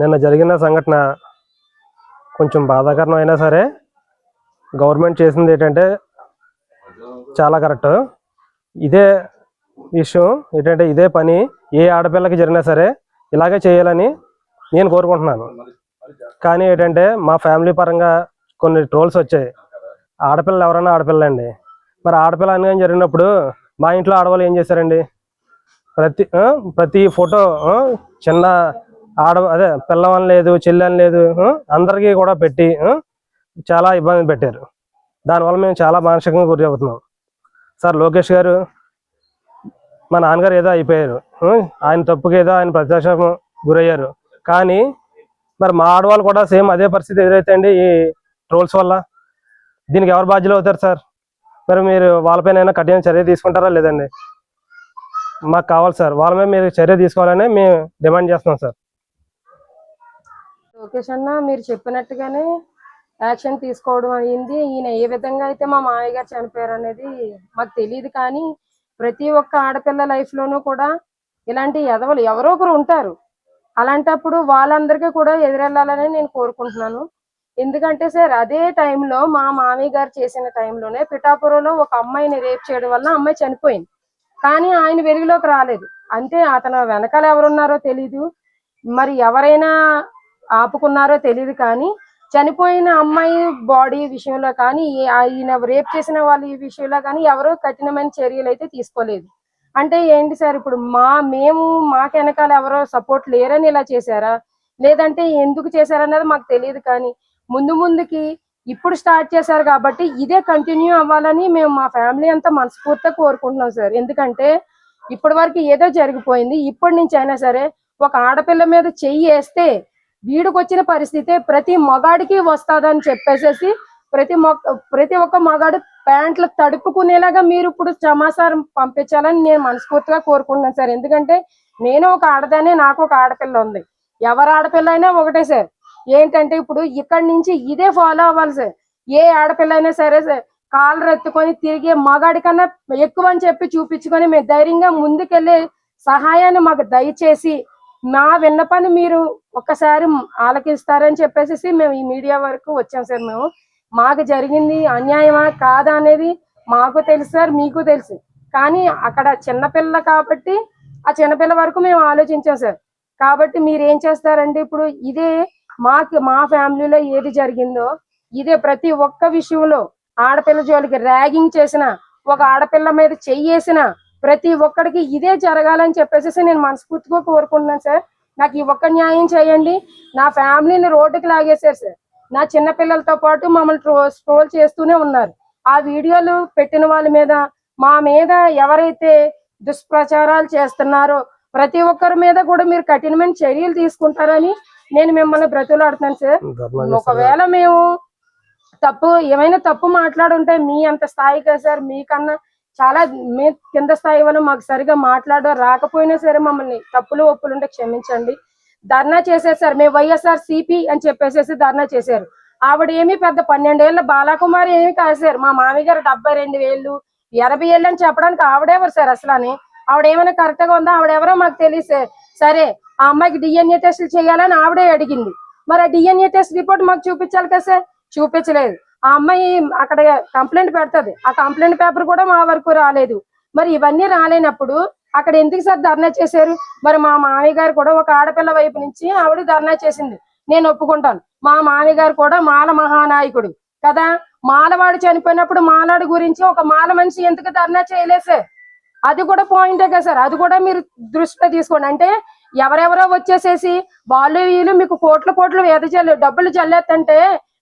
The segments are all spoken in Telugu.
నిన్న జరిగిన సంఘటన కొంచెం బాధాకరం అయినా సరే గవర్నమెంట్ చేసింది ఏంటంటే చాలా కరెక్ట్. ఇదే విషయం ఏంటంటే ఇదే పని ఏ ఆడపిల్లకి జరిగినా సరే ఇలాగే చేయాలని నేను కోరుకుంటున్నాను. కానీ ఏంటంటే మా ఫ్యామిలీ పరంగా కొన్ని ట్రోల్స్ వచ్చాయి. ఆడపిల్లలు ఎవరైనా ఆడపిల్ల అండి మరి ఆడపిల్ల అని జరిగినప్పుడు మా ఇంట్లో ఆడవాళ్ళు ఏం చేశారండి? ప్రతి ప్రతి ఫోటో చిన్న ఆడ అదే పిల్లవని లేదు చెల్లెని లేదు అందరికీ కూడా పెట్టి చాలా ఇబ్బంది పెట్టారు. దానివల్ల మేము చాలా మానసికంగా గురి అవుతున్నాం. సార్ లోకేష్ గారు మా నాన్నగారు ఏదో అయిపోయారు. ఆయన తప్పుకి ఏదో ఆయన ప్రత్యక్షం గురయ్యారు. కానీ మరి మా ఆడవాళ్ళు కూడా సేమ్ అదే పరిస్థితి ఎదురైతే అండి ఈ ట్రోల్స్ వల్ల? దీనికి ఎవరు బాధ్యులు అవుతారు సార్? మరి మీరు వాళ్ళపైన కఠిన చర్య తీసుకుంటారా లేదండి? మాకు కావాలి సార్. వాళ్ళ మీద మీరు చర్య తీసుకోవాలని మేము డిమాండ్ చేస్తున్నాం సార్. లోకేష్ అన్న మీరు చెప్పినట్టుగానే యాక్షన్ తీసుకోవడం అయింది. ఈయన ఏ విధంగా అయితే మా మామయ్య గారు చనిపోయారు అనేది మాకు తెలియదు కానీ ప్రతి ఒక్క ఆడపిల్ల లైఫ్ లోనూ కూడా ఇలాంటి ఎదవలు ఎవరో ఒకరు ఉంటారు. అలాంటప్పుడు వాళ్ళందరికీ కూడా ఎదురెళ్ళాలని నేను కోరుకుంటున్నాను. ఎందుకంటే సార్ అదే టైంలో మా మామయ్య గారు చేసిన టైంలోనే పిఠాపురంలో ఒక అమ్మాయిని రేప్ చేయడం వల్ల అమ్మాయి చనిపోయింది. కానీ ఆయన వెలుగులోకి రాలేదు. అంటే అతను వెనకాల ఎవరున్నారో తెలీదు. మరి ఎవరైనా ఆపుకున్నారో తెలియదు కానీ చనిపోయిన అమ్మాయి బాడీ విషయంలో కానీ ఆయన రేప్ చేసిన వాళ్ళ ఈ విషయంలో కానీ ఎవరూ కఠినమైన చర్యలు అయితే తీసుకోలేదు. అంటే ఏంటి సార్ ఇప్పుడు మా మేము మాకు వెనకాల ఎవరో సపోర్ట్ లేరని ఇలా చేశారా? లేదంటే ఎందుకు చేశారన్నది మాకు తెలియదు కానీ ముందు ముందుకి ఇప్పుడు స్టార్ట్ చేశారు కాబట్టి ఇదే కంటిన్యూ అవ్వాలని మేము మా ఫ్యామిలీ అంతా మనస్ఫూర్తిగా కోరుకుంటున్నాం సార్. ఎందుకంటే ఇప్పటి వరకు ఏదో జరిగిపోయింది. ఇప్పటి నుంచి అయినా సరే ఒక ఆడపిల్ల మీద చెయ్యి వేస్తే వీడికొచ్చిన పరిస్థితే ప్రతి మగాడికి వస్తాదని చెప్పేసేసి ప్రతి మొక్క ప్రతి ఒక్క మగాడు ప్యాంట్లు తడుపుకునేలాగా మీరు ఇప్పుడు సమాచారం పంపించాలని నేను మనస్ఫూర్తిగా కోరుకుంటున్నాను సార్. ఎందుకంటే నేను ఒక ఆడదానే నాకు ఒక ఆడపిల్ల ఉంది. ఎవరు ఆడపిల్ల అయినా ఒకటే సార్. ఏంటంటే ఇప్పుడు ఇక్కడి నుంచి ఇదే ఫాలో అవ్వాలి సార్. ఏ ఆడపిల్ల అయినా సరే సార్ కాళ్ళు ఎత్తుకొని తిరిగే మగాడి కన్నా ఎక్కువ అని చెప్పి చూపించుకొని మేము ధైర్యంగా ముందుకెళ్ళే సహాయాన్ని మాకు దయచేసి మా విన్నపాన్ని మీరు ఒక్కసారి ఆలకిస్తారని చెప్పేసి మేము ఈ మీడియా వరకు వచ్చాం సార్ మేము. మాకు జరిగింది అన్యాయమా కాదా అనేది మాకు తెలుసు సార్ మీకు తెలుసు. కానీ అక్కడ చిన్నపిల్ల కాబట్టి ఆ చిన్నపిల్ల వరకు మేము ఆలోచించాం సార్. కాబట్టి మీరు ఏం చేస్తారంటే ఇప్పుడు ఇదే మాకు మా ఫ్యామిలీలో ఏది జరిగిందో ఇదే ప్రతి ఒక్క విషయంలో ఆడపిల్ల జోలికి ర్యాగింగ్ చేసిన ఒక ఆడపిల్ల మీద చెయ్యేసిన ప్రతి ఒక్కడికి ఇదే జరగాలని చెప్పేసి నేను మనస్ఫూర్తిగా కోరుకుంటున్నాను సార్. నాకు ఈ ఒక్క న్యాయం చేయండి. నా ఫ్యామిలీని రోడ్డుకి లాగేశారు సార్. నా చిన్న పిల్లలతో పాటు మమ్మల్ని ట్రో ట్రోల్ చేస్తూనే ఉన్నారు. ఆ వీడియోలు పెట్టిన వాళ్ళ మీద మా మీద ఎవరైతే దుష్ప్రచారాలు చేస్తున్నారో ప్రతి ఒక్కరి మీద కూడా మీరు కఠినమైన చర్యలు తీసుకుంటారని నేను మిమ్మల్ని బ్రతులాడుతున్నాను సార్. ఒకవేళ మేము తప్పు ఏమైనా తప్పు మాట్లాడుంటే మీ అంత స్థాయిగా సార్. మీకన్నా చాలా మే కింద స్థాయి వాళ్ళు మాకు సరిగా మాట్లాడడం రాకపోయినా సరే మమ్మల్ని తప్పులు ఒప్పులు ఉంటే క్షమించండి. ధర్నా చేసేసారు. మేము వైఎస్ఆర్ సిపి అని చెప్పేసి ధర్నా చేశారు. ఆవిడ ఏమి పెద్ద పన్నెండేళ్ళ బాలకుమారి ఏమి కాదు సార్ మా మామయ్యగారు డెబ్బై రెండు వేలు ఎనభై ఏళ్ళు అని చెప్పడానికి ఆవిడెవరు సార్ అసలు అని? ఆవిడ ఏమైనా కరెక్ట్గా ఉందా? ఆవిడెవరో మాకు తెలియదు సార్. సరే ఆ అమ్మాయికి డిఎన్ఏ టెస్టులు చేయాలని ఆవిడే అడిగింది. మరి ఆ డిఎన్ఏ టెస్ట్ రిపోర్ట్ మాకు చూపించాలి కదా సార్? చూపించలేదు. ఆ అమ్మాయి అక్కడ కంప్లైంట్ పెడుతుంది. ఆ కంప్లైంట్ పేపర్ కూడా మా వరకు రాలేదు. మరి ఇవన్నీ రాలేనప్పుడు అక్కడ ఎందుకు సార్ ధర్నా చేశారు? మరి మా మామయ్య గారు కూడా ఒక ఆడపిల్ల వైపు నుంచి ఆవిడ ధర్నా చేసింది. నేను ఒప్పుకుంటాను. మా మామయ్య గారు కూడా మాల మహానాయకుడు కదా? మాలవాడు చనిపోయినప్పుడు మాలాడు గురించి ఒక మాల మనిషి ఎందుకు ధర్నా చేయలేదు సార్? అది కూడా పాయింటే కదా సార్. అది కూడా మీరు దృష్టిలో తీసుకోండి. అంటే ఎవరెవరో వచ్చేసేసి వాళ్ళు వీళ్ళు మీకు కోట్ల కోట్లు వేద జల్లు డబ్బులు జల్లేస్తుంటే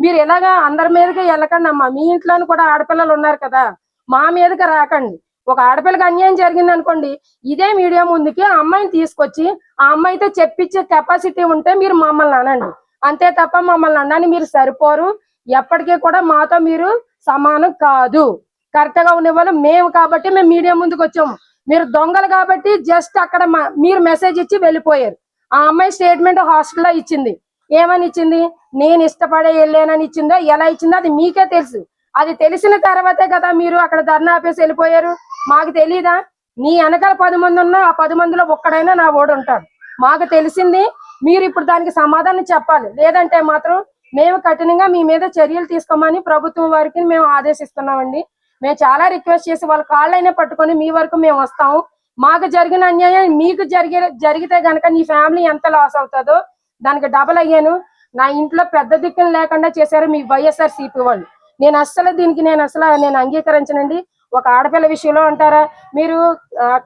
మీరు ఎలాగా అందరి మీదకి వెళ్ళకండి అమ్మా మీ ఇంట్లోని కూడా ఆడపిల్లలు ఉన్నారు కదా. మా మీదకి రాకండి. ఒక ఆడపిల్లకి అన్యాయం జరిగింది అనుకోండి ఇదే మీడియా ముందుకి ఆ అమ్మాయిని తీసుకొచ్చి ఆ అమ్మాయితో చెప్పించే కెపాసిటీ ఉంటే మీరు మమ్మల్ని అనండి. అంతే తప్ప మమ్మల్ని అనని మీరు సరిపోరు. ఎప్పటికీ కూడా మాతో మీరు సమానం కాదు. కరెక్ట్గా ఉండేవాళ్ళు మేము కాబట్టి మేము మీడియా ముందుకు వచ్చాము. మీరు దొంగలు కాబట్టి జస్ట్ అక్కడ మా- మీరు మెసేజ్ ఇచ్చి వెళ్ళిపోయారు. ఆ అమ్మాయి స్టేట్మెంట్ హాస్టల్లో ఇచ్చింది. ఏమని ఇచ్చింది నేను ఇష్టపడే వెళ్ళానని ఇచ్చిందో ఎలా ఇచ్చిందో? అది మీకే తెలుసు. అది తెలిసిన తర్వాతే కదా మీరు అక్కడ ధర్నా ఆపేసి వెళ్ళిపోయారు. మాకు తెలీదా? నీ వెనకాల పది మంది ఉన్నా ఆ పది మందిలో ఒక్కడైనా నా ఓడు ఉంటాడు. మాకు తెలిసింది మీరు ఇప్పుడు దానికి సమాధానం చెప్పాలి. లేదంటే మాత్రం మేము కఠినంగా మీ మీద చర్యలు తీసుకోమని ప్రభుత్వం వారికి మేము ఆదేశిస్తున్నామండి. మేము చాలా రిక్వెస్ట్ చేసి వాళ్ళ కాళ్ళైనా పట్టుకొని మీ వరకు మేము వస్తాము. మాకు జరిగిన అన్యాయం మీకు జరిగే జరిగితే గనక నీ ఫ్యామిలీ ఎంత లాస్ అవుతుందో దానికి డబల్ అయ్యాను. నా ఇంట్లో పెద్ద దిక్కులు లేకుండా చేశారు మీ వైఎస్ఆర్ సిపి వాళ్ళు. నేను అస్సలు దీనికి నేను అసలు నేను అంగీకరించనండి. ఒక ఆడపిల్ల విషయంలో అంటారా? మీరు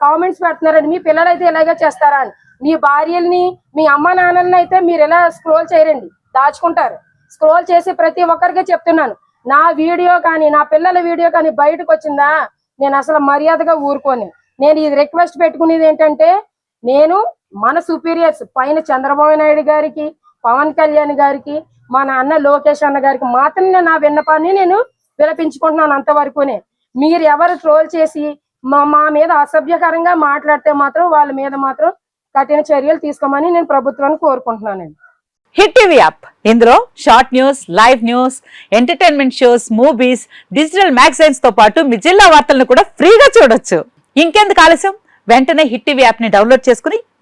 కామెంట్స్ పెడుతున్నారండి. మీ పిల్లలు అయితే ఇలాగే చేస్తారా అని. మీ భార్యల్ని మీ అమ్మ నాన్నల్ని అయితే మీరు ఇలా స్క్రోల్ చేయరండి. దాచుకుంటారు. స్క్రోల్ చేసి ప్రతి ఒక్కరికి చెప్తున్నాను. నా వీడియో కానీ నా పిల్లల వీడియో కానీ బయటకు వచ్చిందా? నేను అసలు మర్యాదగా ఊరుకోని. నేను ఇది రిక్వెస్ట్ పెట్టుకునేది ఏంటంటే నేను మన సుపీరియర్స్ పైన చంద్రబాబు నాయుడు గారికి పవన్ కళ్యాణ్ గారికి మన అన్న లోకేష్ అన్న గారికి మాత్రమే నా విన్నపాన్ని నేను విలపించుకుంటున్నాను అంతవరకునే. మీరు ఎవరు ట్రోల్ చేసి మా మా మీద అసభ్యకరంగా మాట్లాడితే మాత్రం వాళ్ళ మీద మాత్రం కఠిన చర్యలు తీసుకోమని నేను ప్రభుత్వాన్ని కోరుకుంటున్నానండి హిట్ టీవీ యాప్. ఇందులో short news live news entertainment shows movies digital మ్యాగజైన్స్తో పాటు మీ జిల్లా వార్తలను కూడా ఫ్రీగా చూడొచ్చు. ఇంకెందుకు ఆలస్యం? వెంటనే హిట్ టీవీ యాప్ని డౌన్లోడ్ చేసుకుని